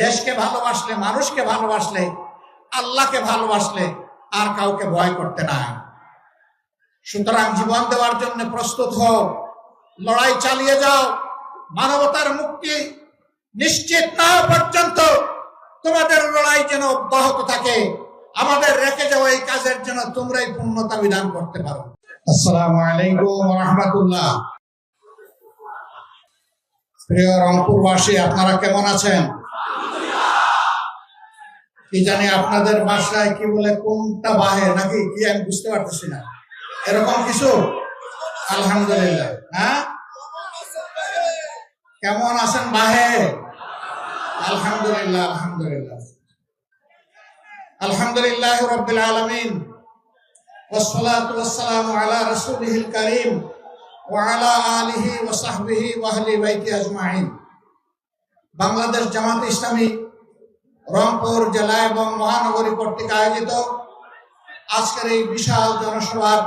দেশকে ভালোবাসলে, মানুষকে ভালোবাসলে, আল্লাহকে ভালোবাসলে আর কাউকে ভয় করতে নাই সুতরাং জীবন দেওয়ার জন্য প্রস্তুত হও, লড়াই চালিয়ে যাও, মানবতার মুক্তি নিশ্চিত না পর্যন্ত তোমাদের লড়াই যেন অব্যাহত থাকে, আমাদের রেখে যাওয়া এই কাজের জন্য তোমরাই পূর্ণতা বিধান করতে পারো। আসসালামু আলাইকুম রহমতুল্লাহ প্রিয় রংপুরবাসী, আপনারা কেমন আছেন? কি জানি আপনাদের বাসায় কি বলে কোনটা বাহে নাকি কি আমি বুঝতে পারতেছি না এরকম কিছু আলহামদুলিল্লাহ হ্যাঁ কেমন আছেন বাহে আলহামদুলিল্লাহ আলহামদুলিল্লাহ আলহামদুলিল্লাহ রব্বিল আলামিন والصلاة والسلام على رسوله الكريم وعلى آله وصحبه وأهل بيته أجمعين বাংলাদেশ জামাত ইসলামী রংপুর জেলা এবং মহানগরী কর্তৃক আয়োজিত আজকের এই বিশাল জনসভার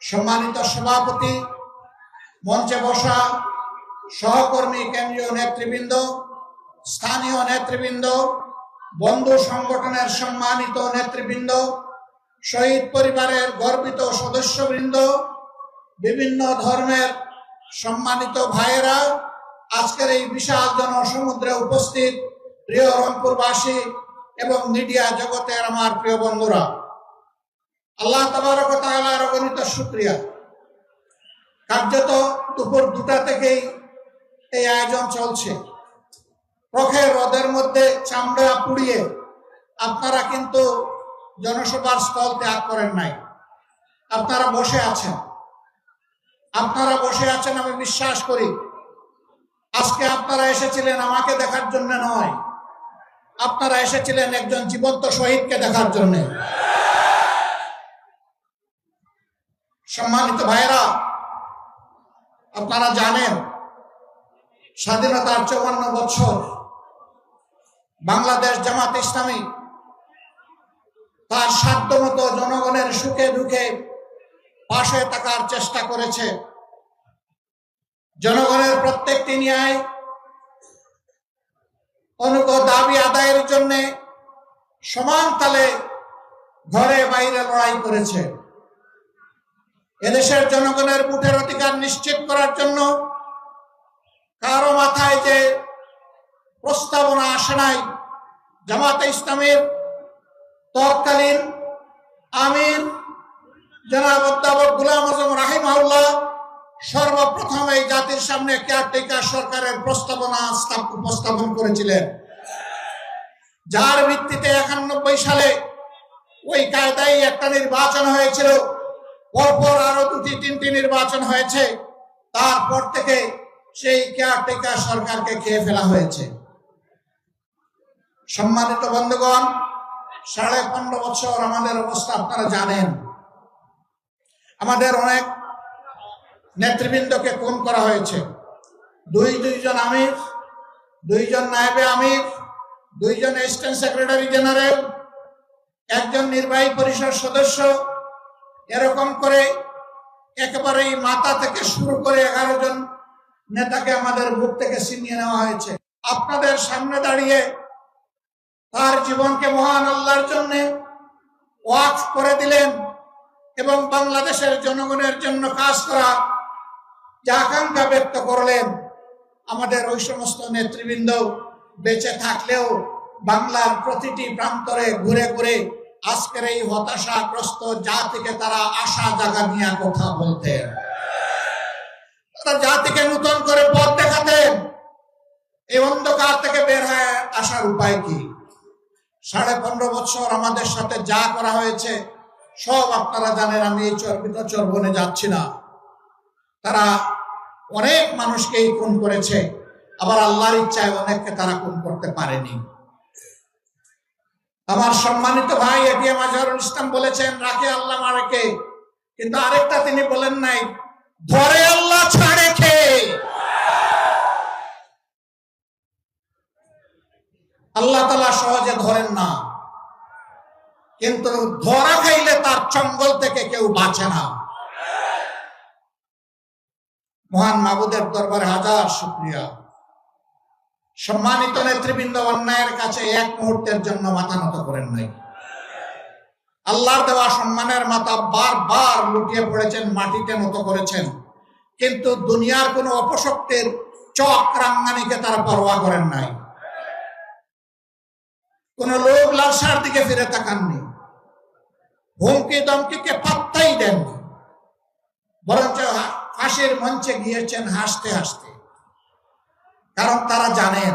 সম্মানিত সভাপতি, মঞ্চে বসা সহকর্মী কেন্দ্রীয় নেতৃবৃন্দ, স্থানীয় নেতৃবৃন্দ, বন্ধু সংগঠনের সম্মানিত নেতৃবৃন্দ, শহীদ পরিবারের গর্বিত সদস্যবৃন্দ, বিভিন্ন ধর্মের সম্মানিত ভাইয়েরা, আজকের এই বিশাল জনসমুদ্রে উপস্থিত প্রিয় রংপুরবাসী এবং মিডিয়া জগতের আমার প্রিয় বন্ধুরা, আল্লাহ তাআলার অগণিত শুক্রিয়া। কার্যত দুপুর দুটা থেকেই এই আয়োজন চলছে। প্রখের রোদের মধ্যে চামড়া পুড়িয়ে আপনারা কিন্তু জনসভার স্থল ত্যাগ করেন নাই। আপনারা বসে আছেন। আপনারা বসে আছেন আমি বিশ্বাস করি। আজকে আপনারা এসেছিলেন আমাকে দেখার জন্য নয়। আপনারা এসেছিলেন একজন জীবন্ত শহীদকে দেখার জন্য। সম্মানিত ভাইরা আপনারা জানেন, স্বাধীনতার চৌবান্ন বছর বাংলাদেশ জামাত ইসলামী তার সাধ্যমতো জনগণের সুখে দুঃখে পাশে থাকার চেষ্টা করেছে। জনগণের প্রত্যেকটি ন্যায় অনুক দাবি জন্য সমান তালে ঘরে বাইরে লড়াই করেছে। এদেশের জনগণের মুঠের অধিকার নিশ্চিত করার জন্য কারও মাথায় যে প্রস্তাবনা আসে নাই, জামাতে ইসলামের তৎকালীন আমির জনাব অধ্যাপক গুলাম আজম রাহিমাউল্লাহ সর্বপ্রথম এই জাতির সামনে কেয়ারটেকার সরকারের প্রস্তাবনা স্থাপ- উপস্থাপন করেছিলেন। যার ভিত্তিতে একানব্বই সালে ওই কায়দায় একটা নির্বাচন হয়েছিল। পরপর আরও দুটি, তিনটি নির্বাচন হয়েছে। তারপর থেকে সেই কেয়ারটেকার সরকারকে খেয়ে ফেলা হয়েছে। সম্মানিত বন্ধুগণ, সাড়ে পনেরো বছর আমাদের অবস্থা আপনারা জানেন। আমাদের অনেক নেতৃবৃন্দকে খুন করা হয়েছে। দুই, দুইজন আমির, দুইজন নায়েবে আমির দুইজন অ্যাসিস্ট্যান্ট সেক্রেটারি জেনারেল একজন নির্বাহী পরিষদ সদস্য, এরকম করে একেবারেই মাথা থেকে শুরু করে এগারো জন নেতাকে আমাদের বুক থেকে ছিনিয়ে নেওয়া হয়েছে। আপনাদের সামনে দাঁড়িয়ে তার জীবনকে মহান আল্লাহর জন্য ওয়াক করে দিলেন এবং বাংলাদেশের জনগণের জন্য কাজ করা যে আকাঙ্ক্ষা ব্যক্ত করলেন আমাদের ওই সমস্ত নেতৃবৃন্দ বেঁচে থাকলেও বাংলার প্রতিটি প্রান্তরে ঘুরে ঘুরে আজকের এই হতাশাগ্রস্ত জাতিকে তারা আশা জাগা নিয়ে কথা বলতেন। তারা জাতিকে নতুন করে পথ দেখাতেন। এই অন্ধকার থেকে বের হয়ে আসার উপায় কি? সাড়ে পনেরো বছর আমাদের সাথে যা করা হয়েছে, সব আপনারা জানেন, আমি এই চর্বিত চর্বনে যাচ্ছি না। তারা অনেক মানুষকেই খুন করেছে। আবার আল্লাহর ইচ্ছায় অনেককে তারা খুন করতে পারেনি। আমার সম্মানিত ভাই এটিএম আজহারুল ইসলাম বলেছেন, রাখে আল্লাহ মারেকে কিন্তু আরেকটা তিনি বলেন নাই, ধরে আল্লাহ ছাড়ে খে আল্লাহ তালা সহজে ধরেন না। কিন্তু ধরা খাইলে তার চঙ্গল থেকে কেউ বাঁচে না। মহান মাবুদের দরবারে হাজার শুক্রিয়া। সম্মানিত নেতৃবৃন্দ, অন্যায়ের কাছে এক মুহূর্তের জন্য মাথা নত করেন নাই। আল্লাহর দেওয়া সম্মানের মাথা বারবার লুটিয়ে পড়েছেন, মাটিতে নত করেছেন। কিন্তু দুনিয়ার কোনো অপশক্তির চক রাঙ্গানিকে তারা পরোয়া করেন নাই। কোন লোক লালসার দিকে ফিরে তাকাননি। হুমকি দমকিকে পাত্তাই দেননি। বরঞ্চ হাসির মঞ্চে গিয়েছেন হাসতে হাসতে। কারণ তারা জানেন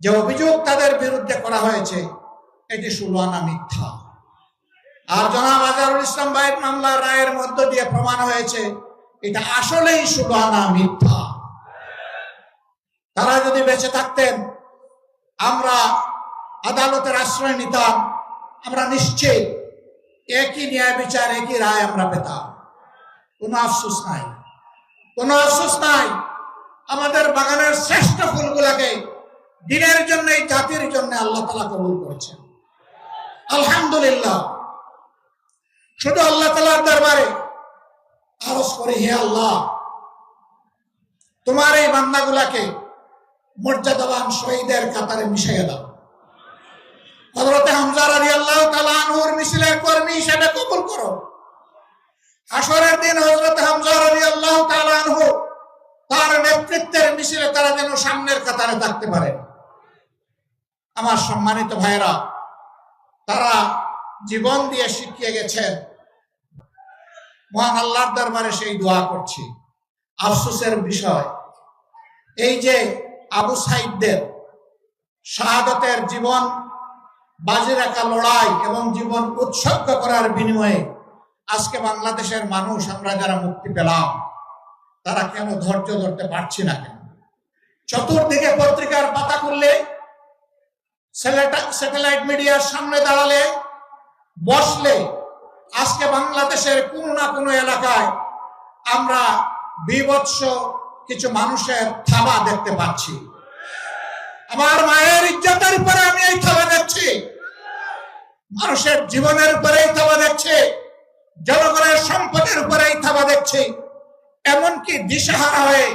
যে অভিযোগ তাদের বিরুদ্ধে করা হয়েছে, এটি সুলানা মিথ্যা। আর জনাব আজারুল ইসলাম ভাইয়ের মামলা রায়ের মধ্য দিয়ে প্রমাণ হয়েছে, এটা আসলেই সুলানা মিথ্যা। তারা যদি বেঁচে থাকতেন, আমরা আদালতের আশ্রয় নিতাম, আমরা নিশ্চয়ই একই ন্যায় বিচার, একই রায় আমরা পেতাম। কোনো আফসোস নাই। কোনো আফসোস নাই। আমাদের বাগানের শ্রেষ্ঠ ফুলগুলাকে দিনের জন্য এই জাতির জন্য আল্লাহ তালা কবুল করেছেন। আলহামদুলিল্লাহ। শুধু আল্লাহ তালার দরবারে, আরজ করি, হে আল্লাহ, তোমার এই বান্দাগুলাকে মর্যাদাবান শহীদের কাতারে মিশিয়ে দাও। হজরতে হামজার আলী আল্লাহ তালানহুর মিছিলের কর্মী হিসেবে কবুল করো। আসরের দিন হজরত হামজার আলী আল্লাহ তালানহু তার নেতৃত্বের মিছিলে তারা যেন সামনের কাতারে থাকতে পারে। আমার সম্মানিত ভাইরা তারা জীবন দিয়ে শিখিয়ে গেছেন, মহান আল্লাহর দরবারে সেই দোয়া করছি। আফসোসের বিষয়, এই যে আবু সাইদদের শাহাদতের জীবন, বাজি রাখা লড়াই এবং জীবন উৎসর্গ করার বিনিময়ে আজকে বাংলাদেশের মানুষ, আমরা যারা মুক্তি পেলাম তারা কেন ধৈর্য ধরতে পারছি না কেন? চতুর্দিকে পত্রিকার পাতা খুললে, স্যাটেলাইট মিডিয়ার সামনে দাঁড়ালে, বসলে, আজকে বাংলাদেশের কোনো না কোনো এলাকায় আমরা বিভৎস কিছু মানুষের থাবা দেখতে পাচ্ছি। আমার মায়ের ইজ্জতের উপরে আমি এই থাবা দেখছি। মানুষের জীবনের উপরে এই থাবা দেখছি। জনগণের সম্পদের উপরে এই থাবা দেখছি। এমনকি দিশাহারা হয়ে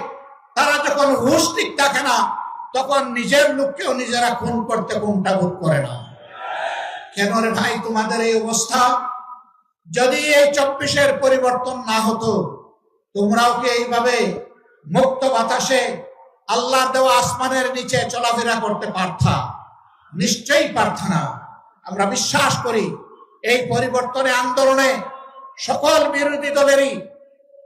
তারা যখন হুশ ঠিক থাকে না, তখন নিজের লোককেও নিজেরা খুন করতে কোনটা বোধ করে না। কেন রে ভাই, তোমাদের এই অবস্থা? যদি এই চব্বিশের পরিবর্তন না হতো, তোমরাও কি এইভাবে মুক্ত বাতাসে আল্লাহ দেওয়া আসমানের নিচে চলাফেরা করতে পারতা? নিশ্চয়ই পারতা না। আমরা বিশ্বাস করি, এই পরিবর্তনে, আন্দোলনে সকল বিরোধী দলেরই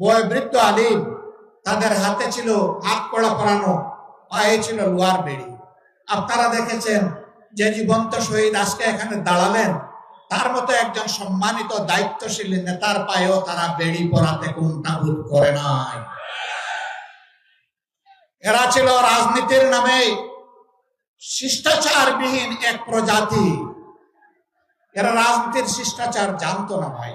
বয়বৃদ্ধ আলিম, তাদের হাতে ছিল হাত কড়া পরানো, পায়ে ছিল লোয়ার বেড়ি। আপনারা দেখেছেন যে জীবন্ত শহীদ আজকে এখানে দাঁড়ালেন। তার মতো একজন সম্মানিত, দায়িত্বশীল নেতার পায়েও তারা বেড়ি পরাতে কোনটা বোধ করে নাই। এরা ছিল রাজনীতির নামে শিষ্টাচারবিহীন এক প্রজাতি। এরা রাজনীতির শিষ্টাচার জানতো না ভাই।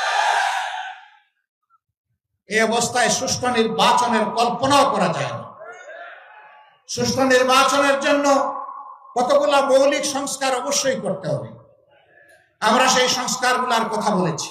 এই অবস্থায় সুষ্ঠু নির্বাচনের কল্পনাও করা যায় না। সুষ্ঠু নির্বাচনের জন্য কতগুলা মৌলিক সংস্কার অবশ্যই করতে হবে। আমরা সেই সংস্কারগুলার কথা বলেছি।